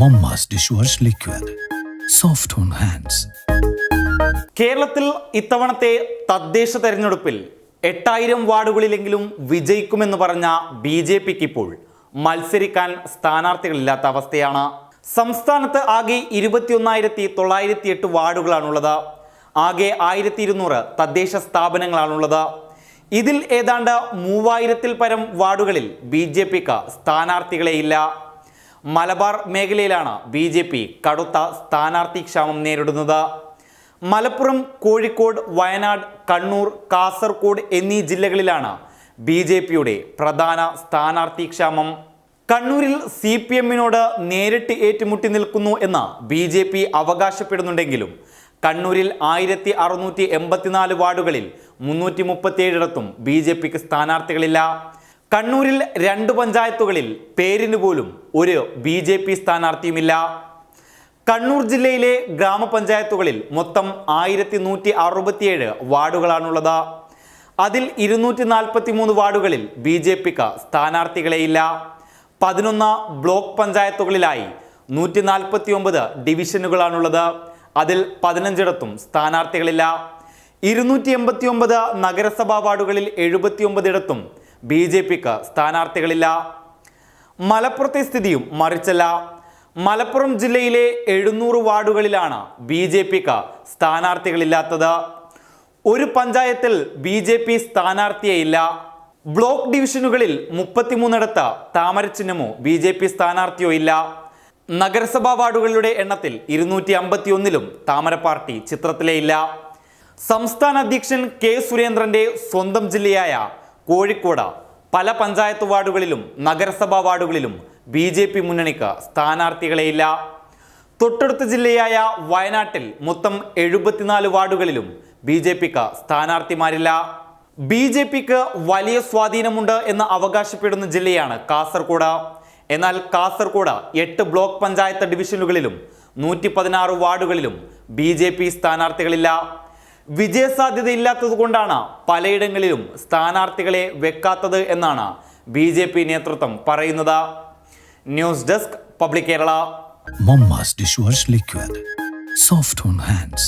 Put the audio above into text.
Momma's wash liquid soft on hands കേരളത്തിൽ ഇത്തവണത്തെ തദ്ദേശ തെരഞ്ഞെടുപ്പിൽ എട്ടായിരം വാർഡുകളിലെങ്കിലും വിജയിക്കുമെന്ന് പറഞ്ഞ ബി ജെ പിക്ക് ഇപ്പോൾ മത്സരിക്കാൻ സ്ഥാനാർത്ഥികളില്ലാത്ത അവസ്ഥയാണ്. സംസ്ഥാനത്ത് ആകെ ഇരുപത്തിയൊന്നായിരത്തി തൊള്ളായിരത്തി എട്ട് വാർഡുകളാണുള്ളത്. ആകെ ആയിരത്തി ഇരുന്നൂറ് തദ്ദേശ സ്ഥാപനങ്ങളാണുള്ളത്. ഇതിൽ ഏതാണ്ട് മൂവായിരത്തിൽ പരം വാർഡുകളിൽ ബി ജെ പിക്ക് സ്ഥാനാർത്ഥികളെയില്ല. മലബാർ മേഖലയിലാണ് ബി ജെ പി കടുത്ത സ്ഥാനാർത്ഥി ക്ഷാമം നേരിടുന്നത്. മലപ്പുറം കോഴിക്കോട് വയനാട് കണ്ണൂർ കാസർഗോഡ് എന്നീ ജില്ലകളിലാണ് ബി ജെ പിയുടെ പ്രധാന സ്ഥാനാർത്ഥി ക്ഷാമം. കണ്ണൂരിൽ സി പി എമ്മിനോട് നേരിട്ട് ഏറ്റുമുട്ടി നിൽക്കുന്നു എന്ന് ബി ജെ പി അവകാശപ്പെടുന്നുണ്ടെങ്കിലും കണ്ണൂരിൽ ആയിരത്തി അറുന്നൂറ്റി എൺപത്തിനാല് വാർഡുകളിൽ മുന്നൂറ്റി മുപ്പത്തിയേഴിടത്തും ബി ജെ പിക്ക് സ്ഥാനാർത്ഥികളില്ല. കണ്ണൂരിൽ രണ്ട് പഞ്ചായത്തുകളിൽ പേരിന് പോലും ഒരു ബി ജെ പി സ്ഥാനാർത്ഥിയുമില്ല. കണ്ണൂർ ജില്ലയിലെ ഗ്രാമപഞ്ചായത്തുകളിൽ മൊത്തം ആയിരത്തി നൂറ്റി അറുപത്തിയേഴ് വാർഡുകളാണുള്ളത്. അതിൽ ഇരുന്നൂറ്റി നാൽപ്പത്തി മൂന്ന് വാർഡുകളിൽ ബി ജെ പിക്ക് സ്ഥാനാർത്ഥികളെയില്ല. പതിനൊന്ന് ബ്ലോക്ക് പഞ്ചായത്തുകളിലായി നൂറ്റി നാൽപ്പത്തി ഒമ്പത് ഡിവിഷനുകളാണുള്ളത്. അതിൽ പതിനഞ്ചിടത്തും സ്ഥാനാർത്ഥികളില്ല. ഇരുന്നൂറ്റി എൺപത്തി ഒമ്പത് നഗരസഭാ വാർഡുകളിൽ എഴുപത്തി ഒമ്പതിടത്തും ബി ജെ പിക്ക് സ്ഥാനാർത്ഥികളില്ല. മലപ്പുറത്തെ സ്ഥിതിയും മറിച്ചല്ല. മലപ്പുറം ജില്ലയിലെ എഴുന്നൂറ് വാർഡുകളിലാണ് ബി ജെ പിക്ക് സ്ഥാനാർത്ഥികളില്ലാത്തത്. ഒരു പഞ്ചായത്തിൽ ബി ജെ പി സ്ഥാനാർത്ഥിയെയില്ല ബ്ലോക്ക് ഡിവിഷനുകളിൽ മുപ്പത്തിമൂന്നിടത്ത് താമരച്ചിഹ്നമോ ബി ജെ പി സ്ഥാനാർത്ഥിയോ ഇല്ല. നഗരസഭാ വാർഡുകളുടെ എണ്ണത്തിൽ ഇരുന്നൂറ്റി അമ്പത്തി ഒന്നിലും താമര പാർട്ടി ചിത്രത്തിലേ ഇല്ല. സംസ്ഥാന അധ്യക്ഷൻ കെ സുരേന്ദ്രന്റെ സ്വന്തം ജില്ലയായ കോഴിക്കോട് പല പഞ്ചായത്ത് വാർഡുകളിലും നഗരസഭാ വാർഡുകളിലും ബി ജെ പി മുന്നണിക്ക് സ്ഥാനാർത്ഥികളെയില്ല. തൊട്ടടുത്ത ജില്ലയായ വയനാട്ടിൽ മൊത്തം എഴുപത്തിനാല് വാർഡുകളിലും ബി ജെ പിക്ക് സ്ഥാനാർത്ഥിമാരില്ല. ബി ജെ പിക്ക് വലിയ സ്വാധീനമുണ്ട് എന്ന് അവകാശപ്പെടുന്ന ജില്ലയാണ് കാസർഗോഡ്. എന്നാൽ കാസർഗോഡ് എട്ട് ബ്ലോക്ക് പഞ്ചായത്ത് ഡിവിഷനുകളിലും നൂറ്റി പതിനാറ് വാർഡുകളിലും ബി ജെ പി സ്ഥാനാർത്ഥികളില്ല. വിജയസാധ്യതയില്ലാത്തത് കൊണ്ടാണ് പലയിടങ്ങളിലും സ്ഥാനാർത്ഥികളെ വെക്കാത്തത് എന്നാണ് ബി ജെ പി നേതൃത്വം പറയുന്നത്. News desk public Kerala. Liquid. Soft hands.